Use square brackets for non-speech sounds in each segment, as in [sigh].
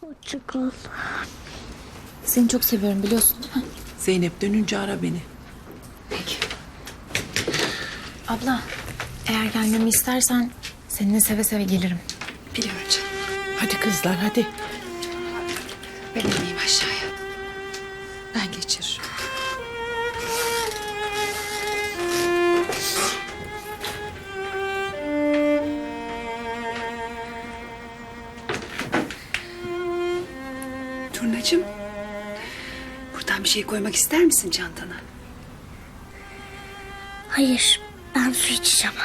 Hoşça kal. Seni çok seviyorum biliyorsun değil mi? Zeynep dönünce ara beni. Peki. Abla eğer gelmemi istersen seninle seve seve gelirim. Biliyorum canım. Hadi kızlar hadi. Şey koymak ister misin çantana? Hayır ben su içeceğim.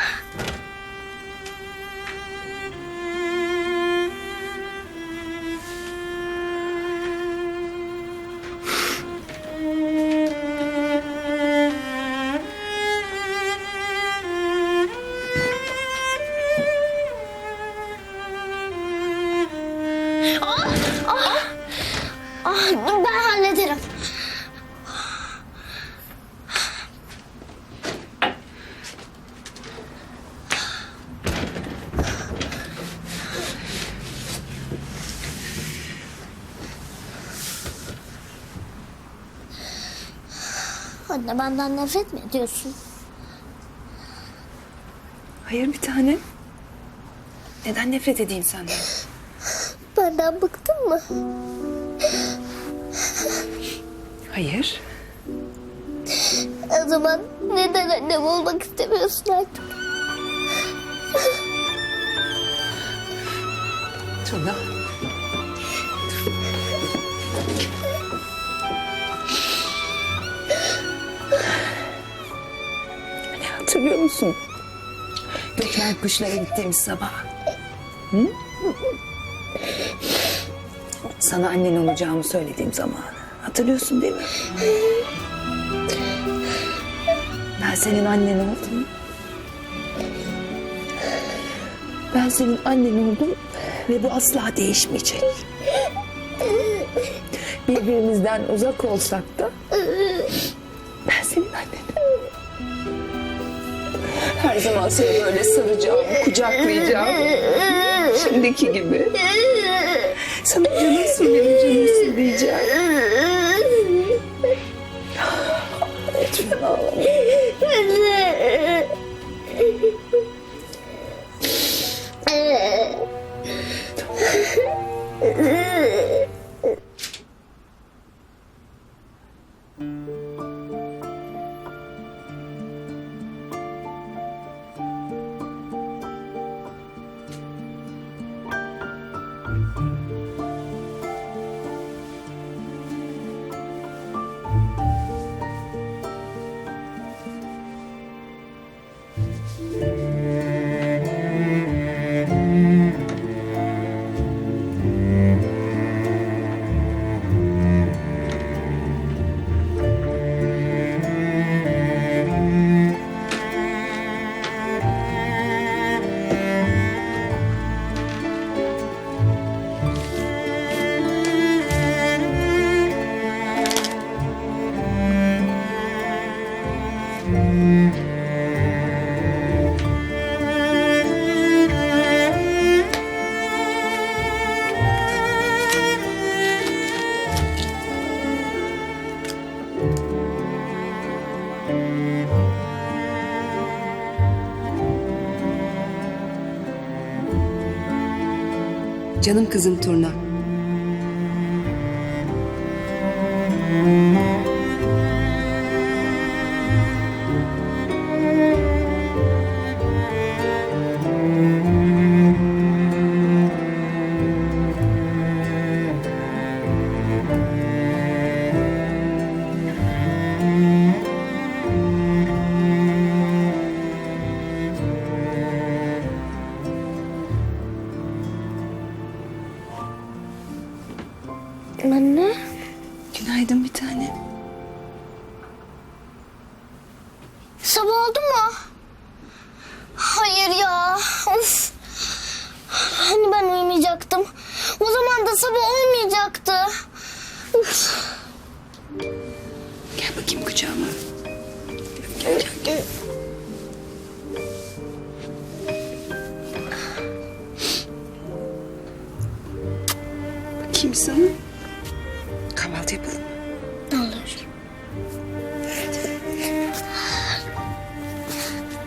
Anne benden nefret mi ediyorsun? Hayır bir tanem. Neden nefret edeyim senden? Benden bıktın mı? Hayır. O zaman neden annem olmak istemiyorsun artık? Turna. Hatırlıyor musun? Gökmen kuşlara gittiğimiz sabah. Hı? Sana annen olacağımı söylediğim zaman. Hatırlıyorsun değil mi? Ben senin annen oldum. Ben senin annen oldum ve bu asla değişmeyecek. Birbirimizden uzak olsak da Her zaman seni böyle saracağım, kucaklayacağım. Şimdiki gibi. Sana canımsın benim canımsın diyeceğim. Canım kızım Turna. Anne. Günaydın bir tane.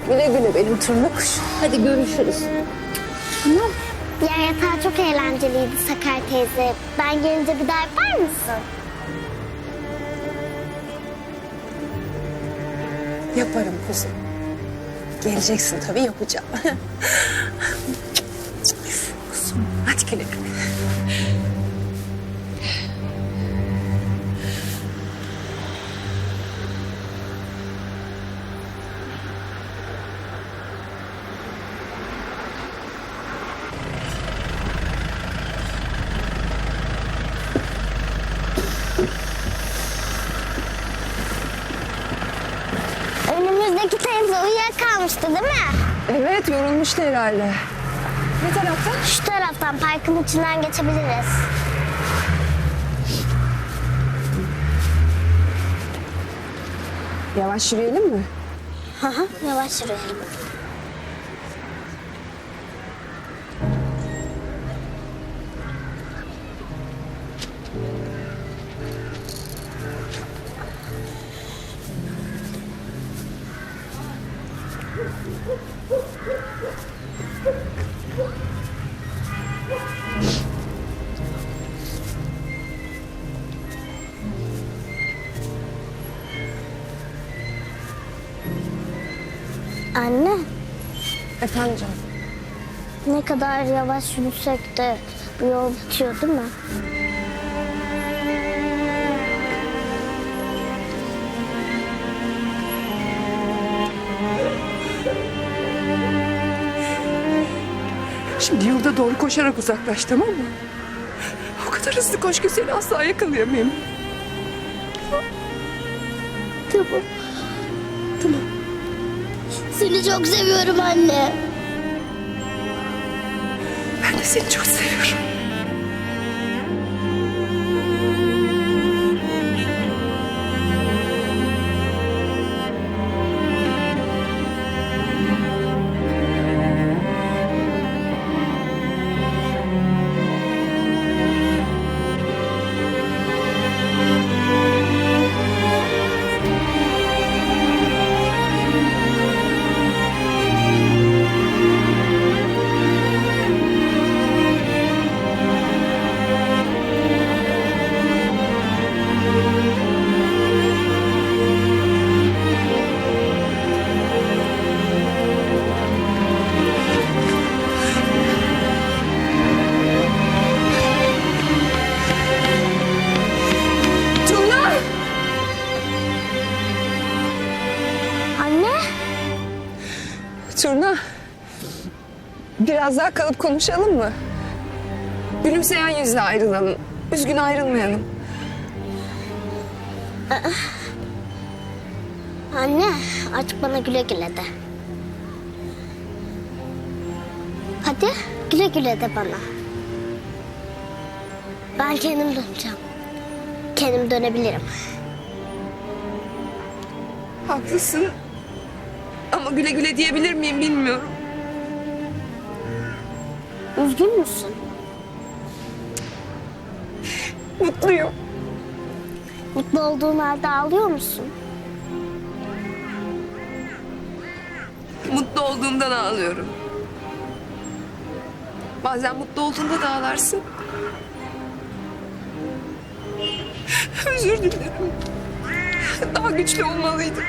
Güle güle benim turna kuş. Hadi görüşürüz. Tamam. Ya yatağı çok eğlenceliydi Sakar teyze. Ben gelince bir daha yapar mısın? Yaparım kuzum. Geleceksin tabii yapacağım. [laughs] kuzum hadi güle güle. Uyuyakalmıştı değil mi? Evet yorulmuştu herhalde. Ne taraftan? Şu taraftan parkın içinden geçebiliriz. Yavaş yürüyelim mi? Hı. Yavaş yürüyelim. Anne. Efendim canım. Ne kadar yavaş yürüsek de bu yol bitiyor değil mi? Yolda doğru koşarak uzaklaş tamam mı? O kadar hızlı koş ki seni asla yakalayamayayım. Tamam. Tamam. Seni çok seviyorum anne. Ben de seni çok seviyorum. Biraz daha kalıp konuşalım mı? Gülümseyen yüzle ayrılalım. Üzgün ayrılmayalım. Anne artık bana güle güle de. Hadi güle güle de bana. Ben kendim döneceğim. Kendim dönebilirim. Haklısın. Ama güle güle diyebilir miyim bilmiyorum. Üzgün müsün? Mutluyum. Mutlu olduğun halde ağlıyor musun? Mutlu olduğumdan ağlıyorum. Bazen mutlu olduğunda da ağlarsın. Özür dilerim. Daha güçlü olmalıydım.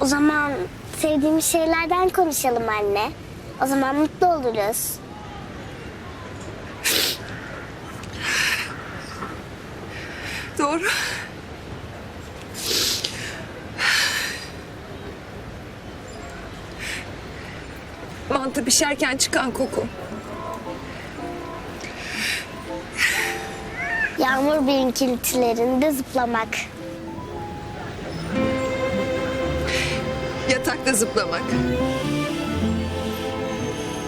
O zaman sevdiğimiz şeylerden konuşalım anne. O zaman mutlu oluruz. Doğru. Mantı pişerken çıkan koku. Yağmur birikintilerinde zıplamak. Sıcakta zıplamak.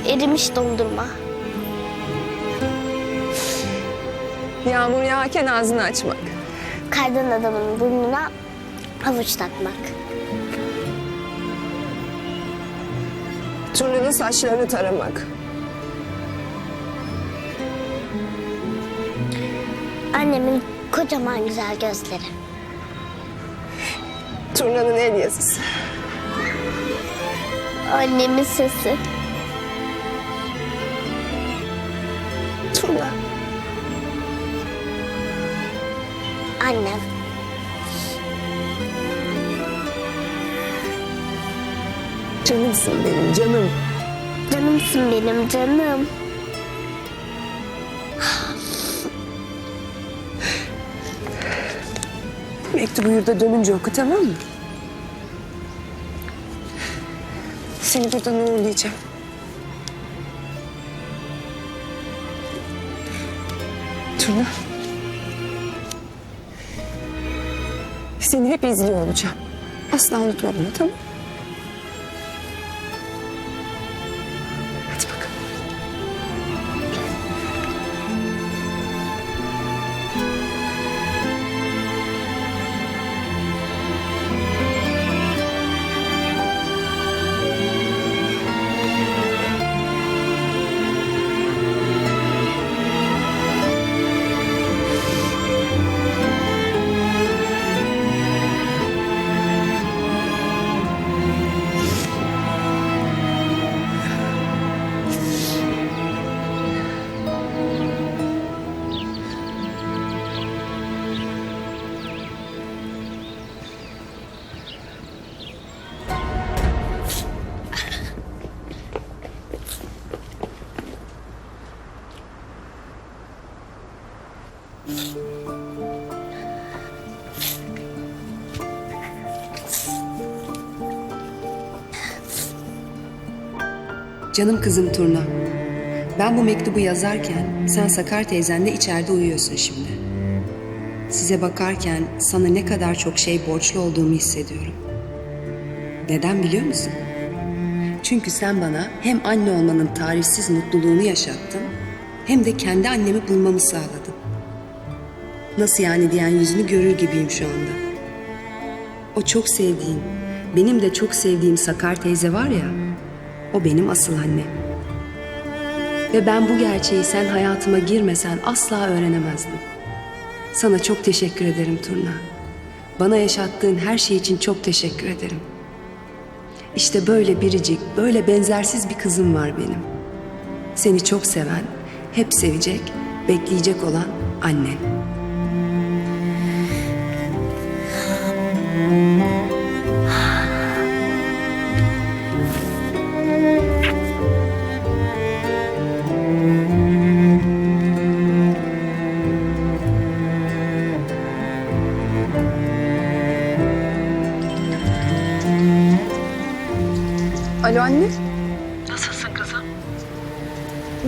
Erimiş dondurma. Yağmur yağarken ağzını açmak. Kaydan adamın burnuna havuç takmak. Turnanın saçlarını taramak. Annemin kocaman güzel gözleri. Turnanın el yazısı. Annemin sesi. Turna. Annem. Canımsın benim canım. Canımsın benim canım. Mektubu yurda dönünce oku tamam mı? Seni buradan uğurlayacağım. Turna. Seni hep izliyor olacağım. Asla unutma bunu tamam mı? Canım kızım Turna. Ben bu mektubu yazarken sen Sakar teyzenle içeride uyuyorsun şimdi. Size bakarken sana ne kadar çok şey borçlu olduğumu hissediyorum. Neden biliyor musun? Çünkü sen bana hem anne olmanın tarifsiz mutluluğunu yaşattın hem de kendi annemi bulmamı sağladın. Nasıl yani diyen yüzünü görür gibiyim şu anda. O çok sevdiğin, benim de çok sevdiğim Sakar teyze var ya, o benim asıl annem. Ve ben bu gerçeği sen hayatıma girmesen asla öğrenemezdim. Sana çok teşekkür ederim Turna. Bana yaşattığın her şey için çok teşekkür ederim. İşte böyle biricik, böyle benzersiz bir kızım var benim. Seni çok seven, hep sevecek, bekleyecek olan annen.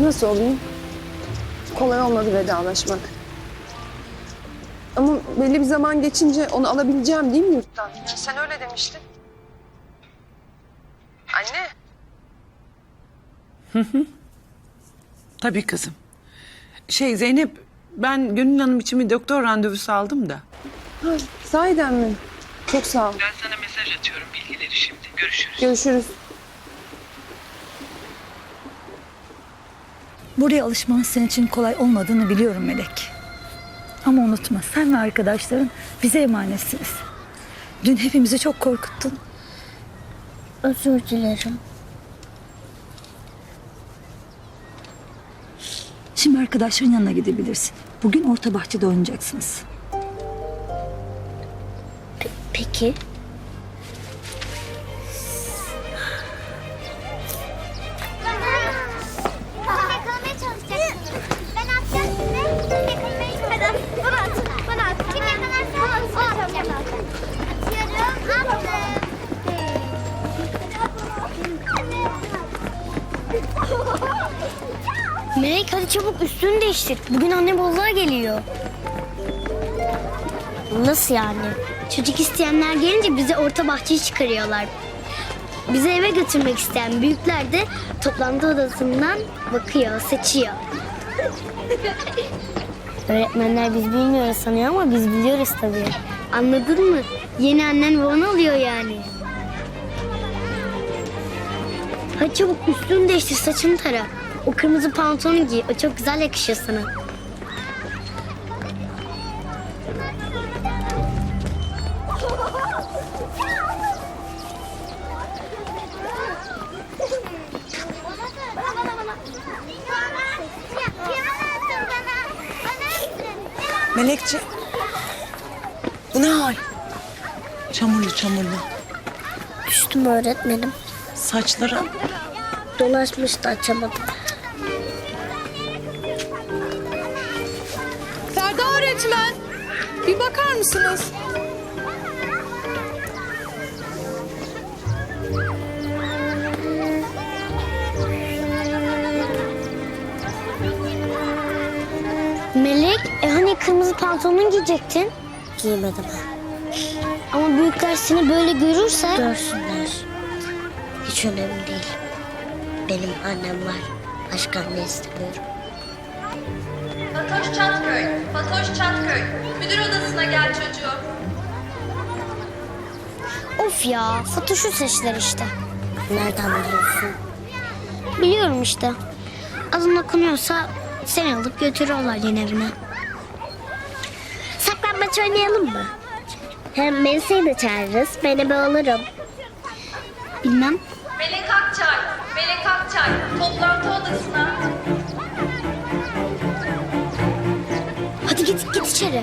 Nasıl olayım? Kolay olmadı vedalaşmak. Ama belli bir zaman geçince onu alabileceğim değil mi yurttan? Sen öyle demiştin. Anne. Tabii kızım. Şey Zeynep ben Gönül Hanım için bir doktor randevusu aldım da. Ha, sahiden mi? Çok sağ ol. Ben sana mesaj atıyorum bilgileri şimdi. Görüşürüz. Görüşürüz. Buraya alışman senin için kolay olmadığını biliyorum Melek. Ama unutma sen ve arkadaşların bize emanetsiniz. Dün hepimizi çok korkuttun. Özür dilerim. Şimdi arkadaşların yanına gidebilirsin. Bugün orta bahçede oynayacaksınız. Peki. Değiştir. Bugün anne bozlar geliyor. Nasıl yani? Çocuk isteyenler gelince bize orta bahçeye çıkarıyorlar. Bizi eve götürmek isteyen büyükler de toplantı odasından bakıyor, seçiyor. Öğretmenler biz bilmiyoruz sanıyor ama biz biliyoruz tabii. Anladın mı? Yeni annen baban oluyor yani. Hadi çabuk üstünü değiştir, saçını tara. O kırmızı pantolonu giy. O çok güzel yakışıyor sana. Melekçi. Bu ne hal? Çamurlu çamurlu. Düştüm öğretmenim. Saçlara Dolaşmıştı açamadım. Bakar mısınız? Melek, e hani kırmızı pantolon giyecektin? Giymedim. Ama büyükler seni böyle görürse... Görsünler. Hiç önemli değil. Benim annem var. Başka anne istemiyorum. Fatoş Çatköy, Fatoş Çatköy. Müdür odasına gel çocuğum. Of ya, Fatoş'u seçtiler işte. Nereden biliyorsun? Biliyorum işte. Adın okunuyorsa seni alıp götürüyorlar yine evine. Saklambaç oynayalım mı? Hem Melisa'yı da çağırırız. Ben ebe olurum. Bilmem. Melek Akçay, Melek Akçay. Toplantı odasına. Hadi git git içeri.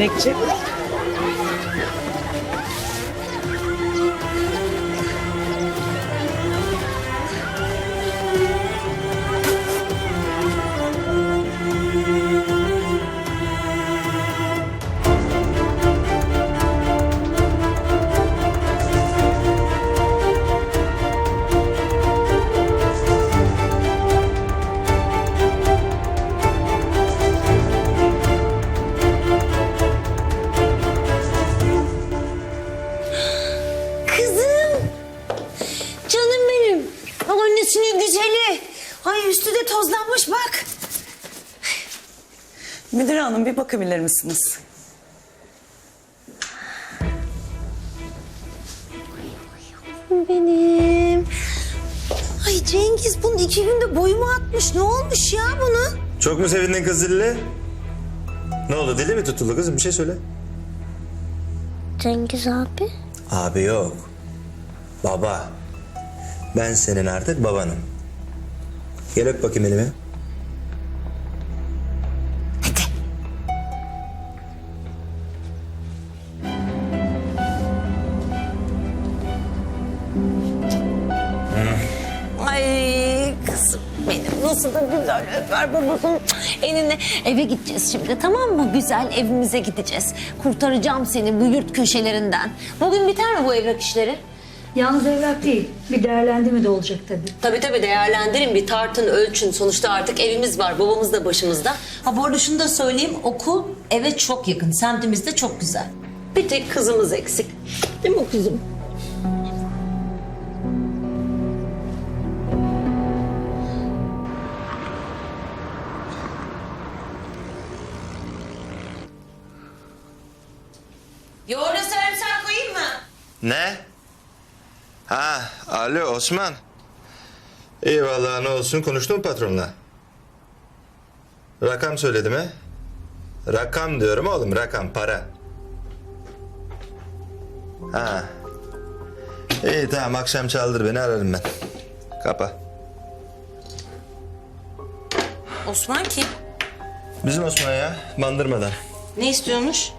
Connected misiniz? Benim. Ay Cengiz bunun iki günde boyumu atmış. Ne olmuş ya bunu? Çok mu sevindin kız Zilli? Ne oldu dili mi tutuldu kızım bir şey söyle. Cengiz abi. Abi yok. Baba. Ben senin artık babanım. Gel öp bakayım elimi. Da güzel öper babasının eline. Eve gideceğiz şimdi tamam mı? Güzel evimize gideceğiz. Kurtaracağım seni bu yurt köşelerinden. Bugün biter mi bu evrak işleri? Yalnız evrak değil. Bir değerlendirme de olacak tabii. Tabii tabii değerlendirin bir tartın ölçün. Sonuçta artık evimiz var babamız da başımızda. Ha bu arada şunu da söyleyeyim okul eve çok yakın semtimiz de çok güzel. Bir tek kızımız eksik. Değil mi kızım? Ne? Ha, alo Osman. İyi vallahi ne olsun konuştun mu patronla? Rakam söyledi mi? Rakam diyorum oğlum rakam para. Ha. İyi tamam akşam çaldır beni ararım ben. Kapa. Osman kim? Bizim Osman ya bandırmadan. Ne istiyormuş?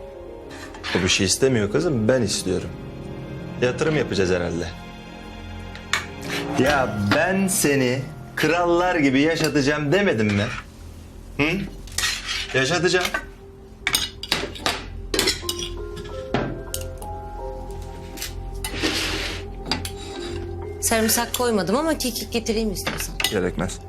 O bir şey istemiyor kızım ben istiyorum. Yatırım yapacağız herhalde. Ya ben seni krallar gibi yaşatacağım demedim mi? Hı? Yaşatacağım. Sarımsak koymadım ama kekik getireyim istiyorsan. Gerekmez.